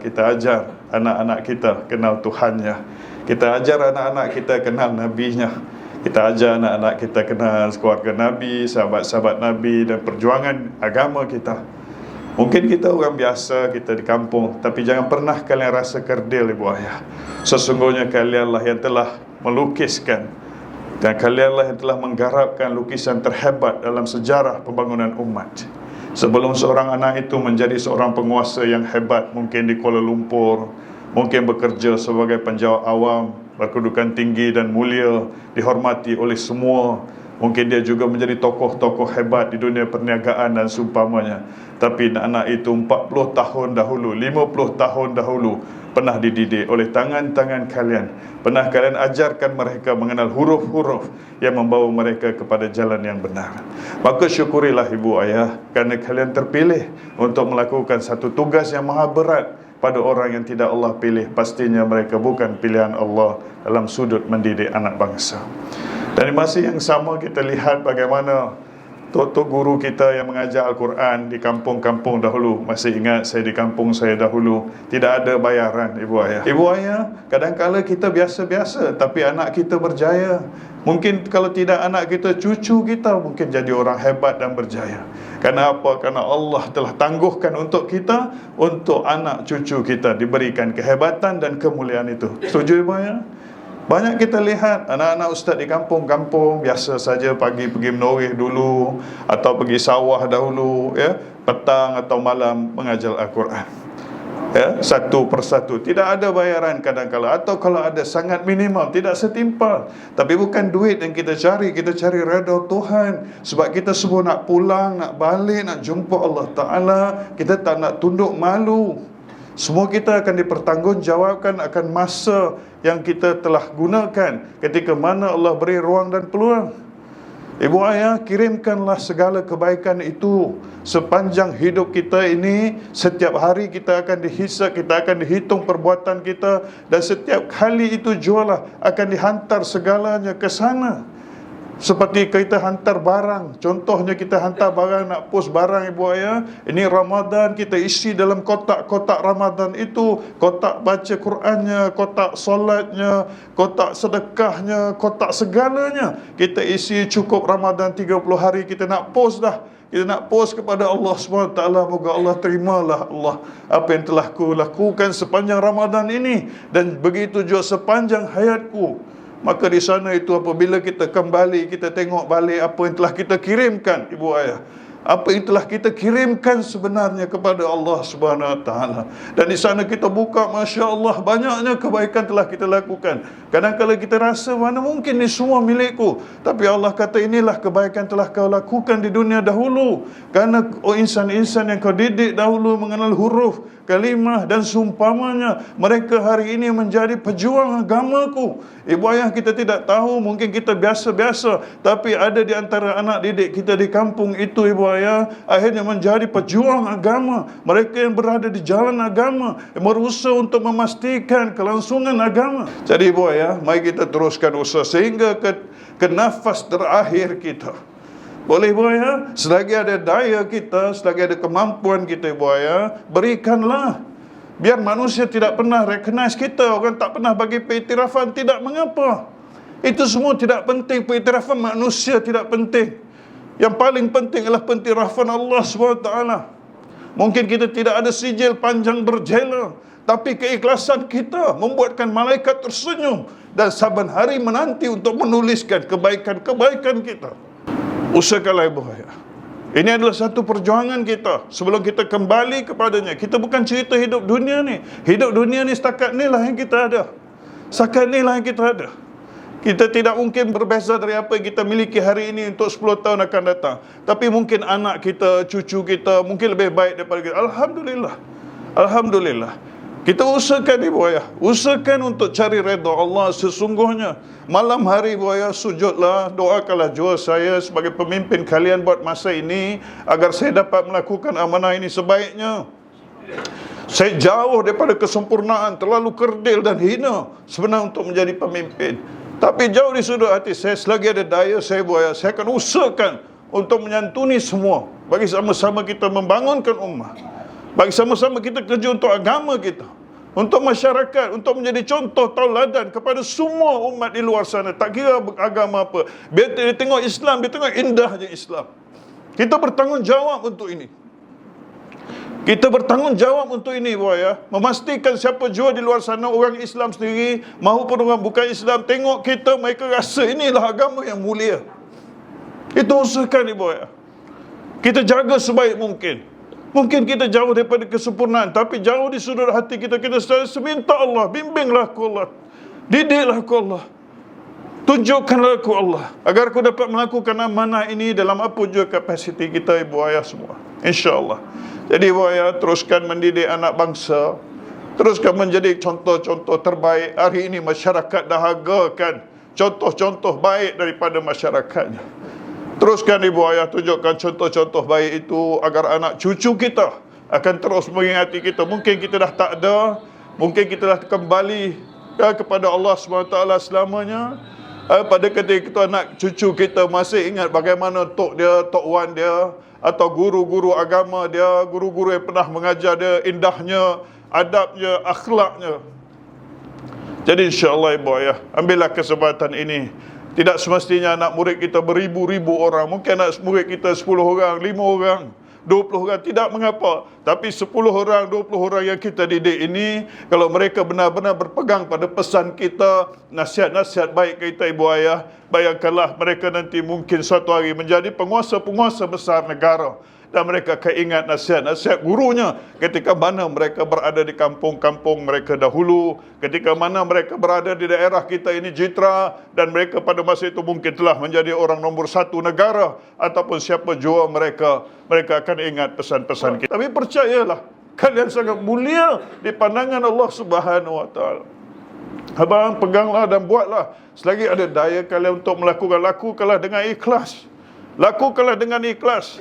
Kita ajar anak-anak kita kenal Tuhannya. Kita ajar anak-anak kita kenal Nabi-Nya. Kita ajar anak-anak kita kenal keluarga Nabi, sahabat-sahabat Nabi dan perjuangan agama kita. Mungkin kita orang biasa, kita di kampung Tapi jangan pernah kalian rasa kerdil ibu ayah Sesungguhnya kalianlah yang telah melukiskan Dan kalianlah yang telah menggarapkan lukisan terhebat dalam sejarah pembangunan umat Sebelum seorang anak itu menjadi seorang penguasa yang hebat Mungkin di Kuala Lumpur Mungkin bekerja sebagai penjawat awam Berkedudukan tinggi dan mulia Dihormati oleh semua Mungkin dia juga menjadi tokoh-tokoh hebat di dunia perniagaan dan seumpamanya. Tapi anak itu 40 tahun dahulu, 50 tahun dahulu pernah dididik oleh tangan-tangan kalian. Pernah kalian ajarkan mereka mengenal huruf-huruf yang membawa mereka kepada jalan yang benar. Maka syukurilah ibu ayah kerana kalian terpilih untuk melakukan satu tugas yang maha berat pada orang yang tidak Allah pilih. Pastinya mereka bukan pilihan Allah dalam sudut mendidik anak bangsa. Dan di masa yang sama kita lihat bagaimana Tok-tok guru kita yang mengajar Al-Quran di kampung-kampung dahulu. Masih ingat saya di kampung saya dahulu. Tidak ada bayaran ibu ayah. Ibu ayah, kadang-kadang kita biasa-biasa Tapi anak kita berjaya. Mungkin kalau tidak anak kita, cucu kita Mungkin jadi orang hebat dan berjaya. Karena apa? Karena Allah telah tangguhkan untuk kita Untuk anak cucu kita diberikan kehebatan dan kemuliaan itu. Setuju ibu ayah? Banyak kita lihat anak-anak ustaz di kampung-kampung biasa saja pagi pergi menoreh dulu atau pergi sawah dahulu ya, petang atau malam mengajar Al-Quran. Ya, satu persatu. Tidak ada bayaran kadang-kala atau kalau ada sangat minimal tidak setimpal. Tapi bukan duit yang kita cari kita cari redha Tuhan. Sebab kita semua nak pulang nak balik nak jumpa Allah taala kita tak nak tunduk malu semua kita akan dipertanggungjawabkan akan masa yang kita telah gunakan ketika mana Allah beri ruang dan peluang. Ibu ayah, kirimkanlah segala kebaikan itu sepanjang hidup kita ini. Setiap hari kita akan dihisap, kita akan dihitung perbuatan kita. Dan setiap kali itu jualah akan dihantar segalanya ke sana. Seperti kita hantar barang. Contohnya kita hantar barang Nak post barang ibu ayah. Ini Ramadan Kita isi dalam kotak-kotak Ramadan itu. Kotak baca Qurannya Kotak solatnya Kotak sedekahnya Kotak segalanya. Kita isi cukup Ramadan 30 hari Kita nak post dah. Kita nak post kepada Allah SWT Moga Allah terimalah Allah Apa yang telah ku lakukan sepanjang Ramadan ini. Dan begitu juga sepanjang hayatku Maka di sana itu apabila kita kembali, kita tengok balik apa yang telah kita kirimkan, ibu ayah apa yang telah kita kirimkan sebenarnya kepada Allah Subhanahu Wa Taala. Dan di sana kita buka, masya Allah banyaknya kebaikan telah kita lakukan. Kadang-kadang kita rasa mana mungkin ini semua milikku, tapi Allah kata inilah kebaikan telah kau lakukan di dunia dahulu. Karena oh insan-insan yang kau didik dahulu mengenal huruf, kalimah dan sumpamanya, mereka hari ini menjadi pejuang agamaku. Ibu ayah kita tidak tahu, mungkin kita biasa-biasa, tapi ada di antara anak didik kita di kampung itu ibu ayah akhirnya menjadi pejuang agama. Mereka yang berada di jalan agama berusaha untuk memastikan kelangsungan agama. Jadi ibu ayah mari kita teruskan usaha sehingga ke, ke nafas terakhir kita boleh ibu ayah selagi ada daya kita selagi ada kemampuan kita ibu ayah berikanlah biar manusia tidak pernah recognize kita orang tak pernah bagi pengiktirafan tidak mengapa itu semua tidak penting pengiktirafan manusia tidak penting yang paling penting adalah pentirafan Allah SWT. Mungkin kita tidak ada sijil panjang berjela. Tapi keikhlasan kita membuatkan malaikat tersenyum. Dan saban hari menanti untuk menuliskan kebaikan-kebaikan kita. Usahakanlah ibu ayah. Ini adalah satu perjuangan kita sebelum kita kembali kepadanya. Kita bukan cerita hidup dunia ni. Hidup dunia ni setakat ni lah yang kita ada. Setakat ni lah yang kita ada. Kita tidak mungkin berbeza dari apa yang kita miliki hari ini untuk 10 tahun akan datang. Tapi mungkin anak kita, cucu kita mungkin lebih baik daripada kita. Alhamdulillah. Alhamdulillah. Kita usahakan ibu ayah. Usahakan untuk cari redha Allah sesungguhnya. Malam hari ibu ayah sujudlah. Doakanlah jua saya sebagai pemimpin kalian buat masa ini. Agar saya dapat melakukan amanah ini sebaiknya. Saya jauh daripada kesempurnaan. Terlalu kerdil dan hina. Sebenarnya untuk menjadi pemimpin. Tapi jauh di sudut hati saya selagi ada daya saya buat saya akan usahakan untuk menyantuni semua bagi sama-sama kita membangunkan ummah. Bagi sama-sama kita kerja untuk agama kita. Untuk masyarakat, untuk menjadi contoh tauladan kepada semua umat di luar sana. Tak kira agama apa. Dia tengok Islam, dia tengok indahnya Islam. Kita bertanggungjawab untuk ini. Kita bertanggungjawab untuk ini boy ya. Memastikan siapa jua di luar sana orang Islam sendiri maupun orang bukan Islam tengok kita mereka rasa inilah agama yang mulia. Itu usahakan boy ya. Kita jaga sebaik mungkin. Mungkin kita jauh daripada kesempurnaan Tapi jauh di sudut hati kita Kita selalu minta Allah Bimbinglah aku Allah. Didiklah aku Allah. Tunjukkanlah aku Allah. Agar aku dapat melakukan amanah ini Dalam apa juga kapasiti kita ibu ayah semua. InsyaAllah. Jadi ibu ayah teruskan mendidik anak bangsa. Teruskan menjadi contoh-contoh terbaik. Hari ini masyarakat dahagakan Contoh-contoh baik daripada masyarakatnya Teruskan ibu ayah tunjukkan contoh-contoh baik itu agar anak cucu kita akan terus mengingati kita. Mungkin kita dah tak ada, mungkin kita dah kembali ya, kepada Allah SWT selamanya. Eh, pada ketika kita anak cucu kita masih ingat bagaimana tok dia, tok wan dia atau guru-guru agama dia, guru-guru yang pernah mengajar dia indahnya, adabnya, akhlaknya. Jadi insya-Allah ibu ayah, ambillah kesempatan ini tidak semestinya anak murid kita beribu-ribu orang. Mungkin anak murid kita 10 orang, 5 orang, 20 orang. Tidak mengapa. Tapi 10 orang, 20 orang yang kita didik ini, kalau mereka benar-benar berpegang pada pesan kita, nasihat-nasihat baik kita ibu ayah, bayangkanlah mereka nanti mungkin suatu hari menjadi penguasa-penguasa besar negara dan mereka akan ingat nasihat-nasihat gurunya ketika mana mereka berada di kampung-kampung mereka dahulu, ketika mana mereka berada di daerah kita ini Jitra dan mereka pada masa itu mungkin telah menjadi orang nombor satu negara ataupun siapa jua mereka, mereka akan ingat pesan-pesan kita. Tapi percayalah, kalian sangat mulia di pandangan Allah Subhanahu Wa Taala. Abang peganglah dan buatlah selagi ada daya kalian untuk melakukan lakukanlah dengan ikhlas. Lakukanlah dengan ikhlas.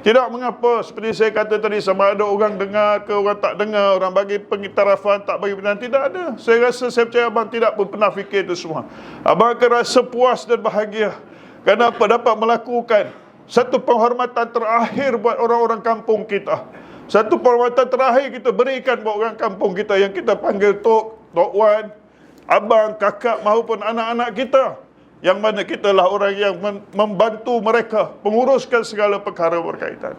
Tidak mengapa seperti saya kata tadi sama ada orang dengar ke orang tak dengar, orang bagi pengiktirafan tak bagi penang tidak ada. Saya rasa saya percaya abang tidak pun pernah fikir itu semua. Abang akan rasa puas dan bahagia kenapa dapat melakukan satu penghormatan terakhir buat orang-orang kampung kita. Satu penghormatan terakhir kita berikan buat orang kampung kita yang kita panggil Tok, Tok Wan, Abang, Kakak maupun anak-anak kita yang mana kita lah orang yang membantu mereka menguruskan segala perkara berkaitan.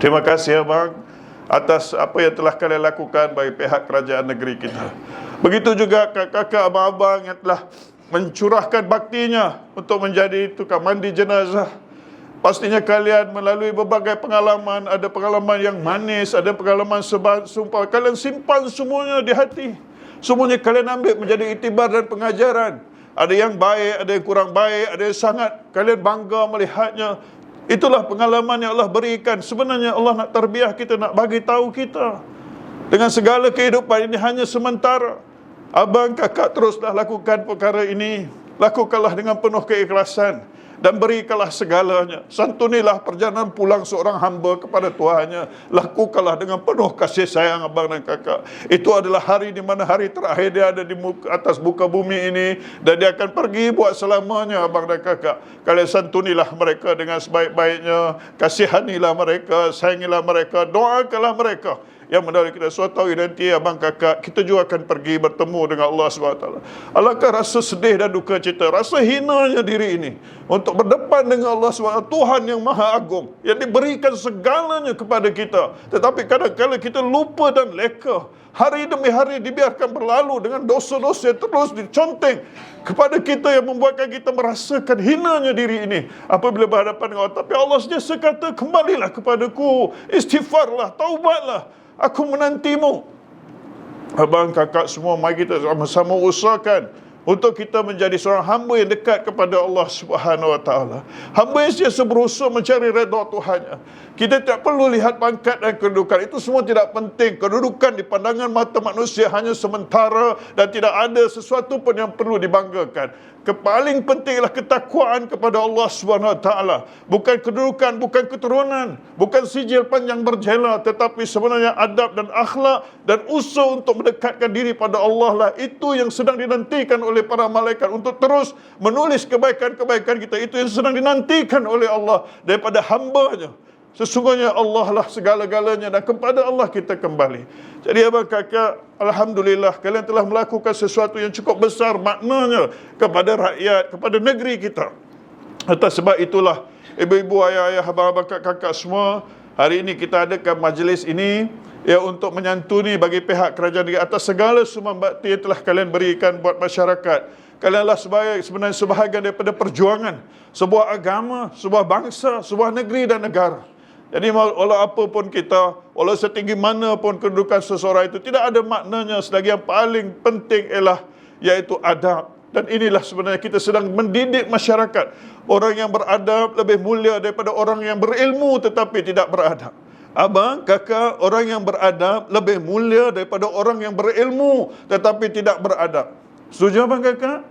Terima kasih abang atas apa yang telah kalian lakukan bagi pihak kerajaan negeri kita. Begitu juga kakak-kakak abang-abang yang telah mencurahkan baktinya untuk menjadi tukang mandi jenazah. Pastinya kalian melalui berbagai pengalaman, ada pengalaman yang manis, ada pengalaman sumpah. Kalian simpan semuanya di hati. Semuanya kalian ambil menjadi itibar dan pengajaran. Ada yang baik, ada yang kurang baik, ada yang sangat kalian bangga melihatnya. Itulah pengalaman yang Allah berikan. Sebenarnya Allah nak terbiah kita, nak bagi tahu kita. Dengan segala kehidupan ini hanya sementara. Abang, kakak teruslah lakukan perkara ini. Lakukanlah dengan penuh keikhlasan dan berikanlah segalanya. Santunilah perjalanan pulang seorang hamba kepada Tuhannya. Lakukanlah dengan penuh kasih sayang abang dan kakak. Itu adalah hari di mana hari terakhir dia ada di muka, atas buka bumi ini. Dan dia akan pergi buat selamanya abang dan kakak. Kalian santunilah mereka dengan sebaik-baiknya. Kasihanilah mereka, sayangilah mereka, doakanlah mereka yang mendahului kita suatu hari nanti abang kakak kita juga akan pergi bertemu dengan Allah SWT. Alangkah rasa sedih dan duka cita rasa hinanya diri ini untuk berdepan dengan Allah SWT Tuhan yang maha agung yang diberikan segalanya kepada kita. Tetapi kadang-kadang kita lupa dan leka hari demi hari dibiarkan berlalu dengan dosa-dosa yang terus diconteng kepada kita yang membuatkan kita merasakan hinanya diri ini apabila berhadapan dengan Allah tapi Allah sentiasa kata kembalilah kepadaku istighfarlah taubatlah Aku menantimu. Abang kakak semua, mari kita sama-sama usahakan untuk kita menjadi seorang hamba yang dekat kepada Allah Subhanahu Wa Taala. Hamba yang sentiasa berusaha mencari redha Tuhannya. Kita tidak perlu lihat pangkat dan kedudukan. Itu semua tidak penting. Kedudukan di pandangan mata manusia hanya sementara dan tidak ada sesuatu pun yang perlu dibanggakan. Kepaling pentinglah ketakwaan kepada Allah SWT. Bukan kedudukan, bukan keturunan, bukan sijil panjang berjela, tetapi sebenarnya adab dan akhlak dan usaha untuk mendekatkan diri pada Allah lah. Itu yang sedang dinantikan oleh para malaikat untuk terus menulis kebaikan-kebaikan kita. Itu yang sedang dinantikan oleh Allah daripada hambanya. Sesungguhnya Allah lah segala-galanya dan kepada Allah kita kembali. Jadi abang kakak, Alhamdulillah kalian telah melakukan sesuatu yang cukup besar maknanya kepada rakyat, kepada negeri kita. Atas sebab itulah ibu-ibu, ayah-ayah, abang-abang, kakak-kakak semua, hari ini kita adakan majlis ini ya untuk menyantuni bagi pihak kerajaan negeri atas segala sumbang bakti yang telah kalian berikan buat masyarakat. Kalianlah sebagai sebenarnya sebahagian daripada perjuangan sebuah agama, sebuah bangsa, sebuah negeri dan negara. Jadi walau apa pun kita, walau setinggi mana pun kedudukan seseorang itu, tidak ada maknanya selagi yang paling penting ialah iaitu adab. Dan inilah sebenarnya kita sedang mendidik masyarakat. Orang yang beradab lebih mulia daripada orang yang berilmu tetapi tidak beradab. Abang, kakak, orang yang beradab lebih mulia daripada orang yang berilmu tetapi tidak beradab. Setuju abang kakak?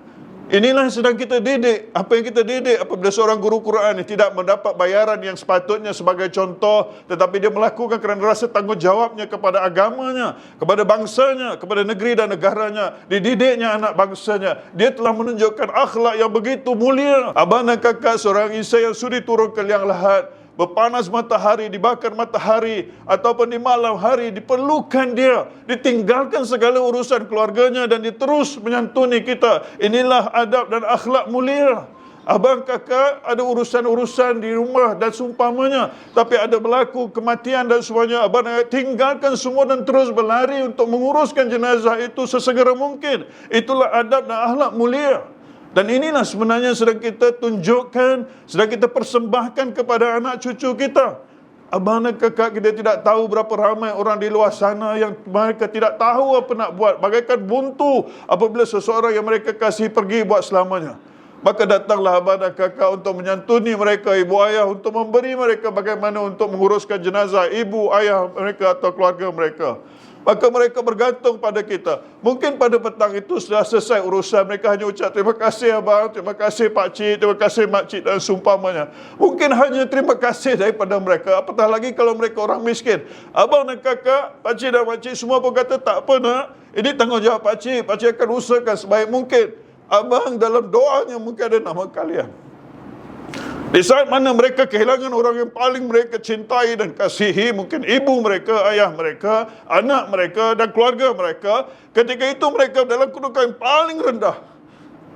Inilah yang sedang kita didik. Apa yang kita didik apabila seorang guru Quran ini tidak mendapat bayaran yang sepatutnya sebagai contoh. Tetapi dia melakukan kerana rasa tanggungjawabnya kepada agamanya, kepada bangsanya, kepada negeri dan negaranya. Dididiknya anak bangsanya. Dia telah menunjukkan akhlak yang begitu mulia. Abang dan kakak seorang insan yang sudi turun ke liang lahat berpanas matahari, dibakar matahari ataupun di malam hari diperlukan dia ditinggalkan segala urusan keluarganya dan diterus menyantuni kita. Inilah adab dan akhlak mulia. Abang kakak ada urusan-urusan di rumah dan seumpamanya Tapi ada berlaku kematian dan semuanya Abang tinggalkan semua dan terus berlari untuk menguruskan jenazah itu sesegera mungkin Itulah adab dan akhlak mulia dan inilah sebenarnya sedang kita tunjukkan, sedang kita persembahkan kepada anak cucu kita. Abang dan kakak kita tidak tahu berapa ramai orang di luar sana yang mereka tidak tahu apa nak buat. Bagaikan buntu apabila seseorang yang mereka kasih pergi buat selamanya. Maka datanglah abang dan kakak untuk menyantuni mereka, ibu ayah, untuk memberi mereka bagaimana untuk menguruskan jenazah ibu, ayah mereka atau keluarga mereka. Maka mereka bergantung pada kita. Mungkin pada petang itu sudah selesai urusan. Mereka hanya ucap terima kasih abang, terima kasih pak cik, terima kasih mak cik dan sumpamanya. Mungkin hanya terima kasih daripada mereka. Apatah lagi kalau mereka orang miskin. Abang dan kakak, pak cik dan mak cik semua pun kata tak apa nak. Ini tanggungjawab pak cik akan usahakan sebaik mungkin. Abang dalam doanya mungkin ada nama kalian. Di saat mana mereka kehilangan orang yang paling mereka cintai dan kasihi, mungkin ibu mereka, ayah mereka, anak mereka dan keluarga mereka, ketika itu mereka dalam kedudukan yang paling rendah.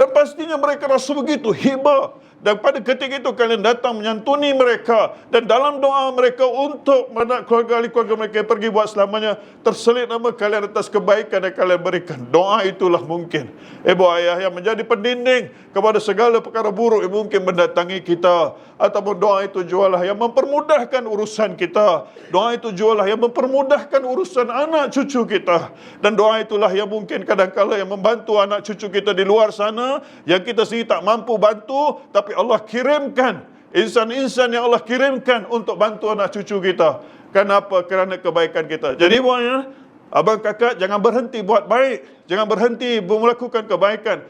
Dan pastinya mereka rasa begitu hibah. Dan pada ketika itu kalian datang menyantuni mereka dan dalam doa mereka untuk mana keluarga ahli keluarga mereka pergi buat selamanya terselit nama kalian atas kebaikan yang kalian berikan. Doa itulah mungkin ibu ayah yang menjadi pendinding kepada segala perkara buruk yang mungkin mendatangi kita ataupun doa itu jualah yang mempermudahkan urusan kita. Doa itu jualah yang mempermudahkan urusan anak cucu kita dan doa itulah yang mungkin kadang-kala yang membantu anak cucu kita di luar sana yang kita sendiri tak mampu bantu tapi tapi Allah kirimkan insan-insan yang Allah kirimkan untuk bantu anak cucu kita. Kenapa? Kerana kebaikan kita. Jadi buatnya, abang kakak jangan berhenti buat baik. Jangan berhenti melakukan kebaikan.